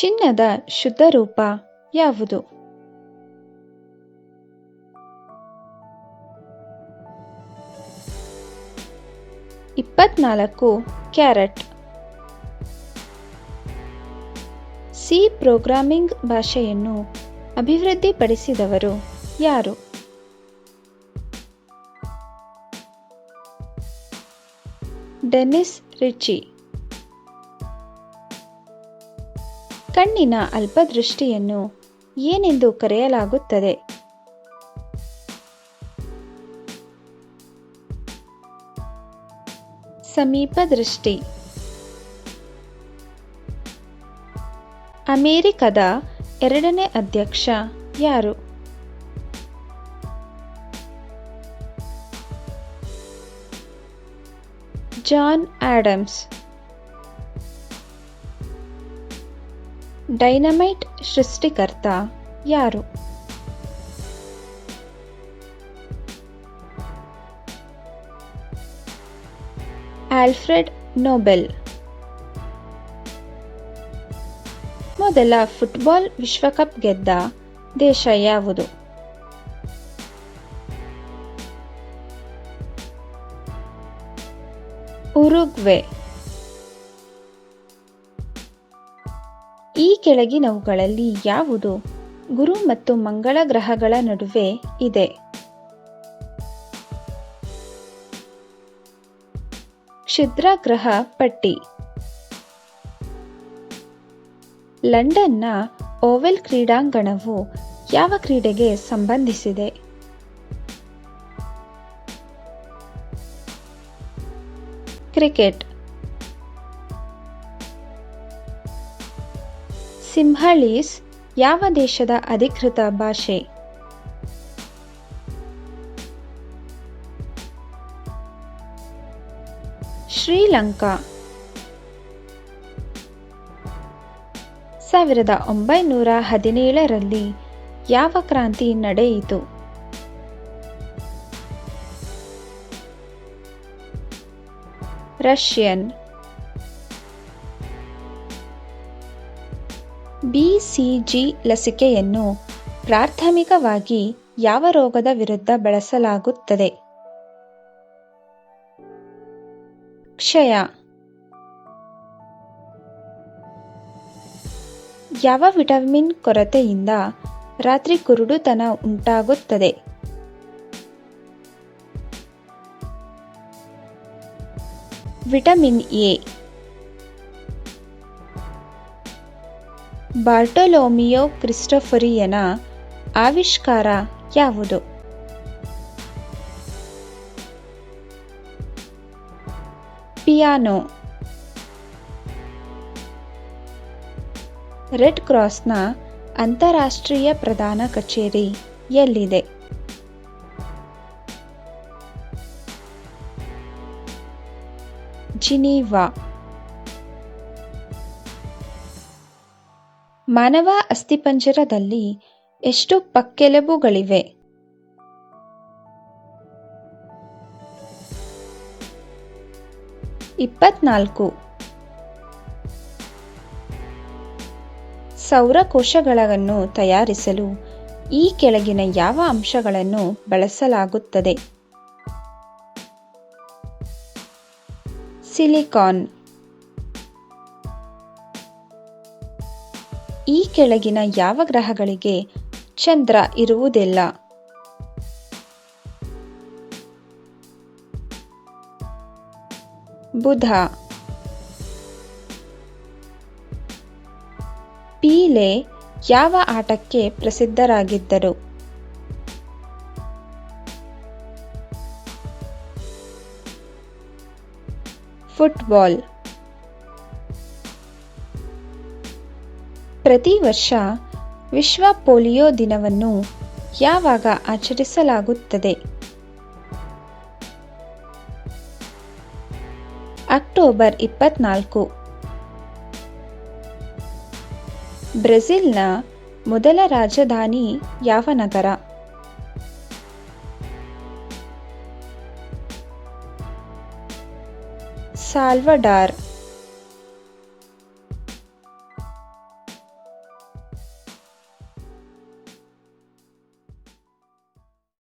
ಚಿನ್ನದ ಶುದ್ಧ ರೂಪ ಯಾವುದು? ಇಪ್ಪತ್ನಾಲ್ಕು ಕ್ಯಾರೆಟ್. ಸಿ ಪ್ರೋಗ್ರಾಮಿಂಗ್ ಭಾಷೆಯನ್ನು ಅಭಿವೃದ್ಧಿಪಡಿಸಿದವರು ಯಾರು? Dennis Ritchie. ಕಣ್ಣಿನ ಅಲ್ಪದೃಷ್ಟಿಯನ್ನು ಏನೆಂದು ಕರೆಯಲಾಗುತ್ತದೆ? ಸಮೀಪ ದೃಷ್ಟಿ ಅಮೆರಿಕದ ಎರಡನೇ ಅಧ್ಯಕ್ಷ ಯಾರು? John Adams. ಡೈನಮೈಟ್ ಸೃಷ್ಟಿಕರ್ತ ಯಾರು? Alfred Nobel. ಮೊದಲ ಫುಟ್ಬಾಲ್ ವಿಶ್ವಕಪ್ ಗೆದ್ದ ದೇಶ ಯಾವುದು? ಉರುಗ್ವೆ. ಕೆಳಗಿನವುಗಳಲ್ಲಿ ಯಾವುದು? ಗುರು ಮತ್ತು ಮಂಗಳ ಗ್ರಹಗಳ ನಡುವೆ ಇದೆ. ಕ್ಷುದ್ರ ಗ್ರಹ ಪಟ್ಟಿ. ಲಂಡನ್ನ ಓವೆಲ್ ಕ್ರೀಡಾಂಗಣವು ಯಾವ ಕ್ರೀಡೆಗೆ ಸಂಬಂಧಿಸಿದೆ? ಕ್ರಿಕೆಟ್. ಸಿಂಹಳೀಸ್ ಯಾವ ದೇಶದ ಅಧಿಕೃತ ಭಾಷೆ? ಶ್ರೀಲಂಕಾ. ಸಾವಿರದ ಒಂಬೈನೂರ ಹದಿನೇಳರಲ್ಲಿ ಯಾವ ಕ್ರಾಂತಿ ನಡೆಯಿತು? ರಷ್ಯನ್. ಬಿಸಿಜಿ ಲಸಿಕೆಯನ್ನು ಪ್ರಾಥಮಿಕವಾಗಿ ಯಾವ ರೋಗದ ವಿರುದ್ಧ ಬಳಸಲಾಗುತ್ತದೆ? ಕ್ಷಯ. ಯಾವ ವಿಟಮಿನ್ ಕೊರತೆಯಿಂದ ರಾತ್ರಿ ಕುರುಡುತನ ಉಂಟಾಗುತ್ತದೆ? Vitamin A. ಬಾರ್ಟೊಲೋಮಿಯೋ ಕ್ರಿಸ್ಟೋಫರಿಯನ ಆವಿಷ್ಕಾರ ಯಾವುದು? ಪಿಯಾನೋ. ರೆಡ್ ಕ್ರಾಸ್ನ ಅಂತಾರಾಷ್ಟ್ರೀಯ ಪ್ರಧಾನ ಕಚೇರಿ ಎಲ್ಲಿದೆ? ಜಿನೀವಾ. ಮಾನವ ಅಸ್ಥಿಪಂಜರದಲ್ಲಿ ಎಷ್ಟು ಪಕ್ಕೆಲುಬುಗಳಿವೆ? ಇಪ್ಪತ್ನಾಲ್ಕು. ಸೌರಕೋಶಗಳನ್ನು ತಯಾರಿಸಲು ಈ ಕೆಳಗಿನ ಯಾವ ಅಂಶಗಳನ್ನು ಬಳಸಲಾಗುತ್ತದೆ? ಸಿಲಿಕಾನ್. ಈ ಕೆಳಗಿನ ಯಾವ ಗ್ರಹಗಳಿಗೆ ಚಂದ್ರ ಇರುವುದಿಲ್ಲ? ಬುಧ. ಪೀಲೆ ಯಾವ ಆಟಕ್ಕೆ ಪ್ರಸಿದ್ಧರಾಗಿದ್ದರು? ಫುಟ್ಬಾಲ್. ಪ್ರತಿ ವರ್ಷ ವಿಶ್ವ ಪೋಲಿಯೋ ದಿನವನ್ನು ಯಾವಾಗ ಆಚರಿಸಲಾಗುತ್ತದೆ? ಅಕ್ಟೋಬರ್ ಇಪ್ಪತ್ನಾಲ್ಕು. ಬ್ರೆಜಿಲ್ನ ಮೊದಲ ರಾಜಧಾನಿ ಯಾವ ನಗರ? ಸಾಲ್ವಡಾರ್.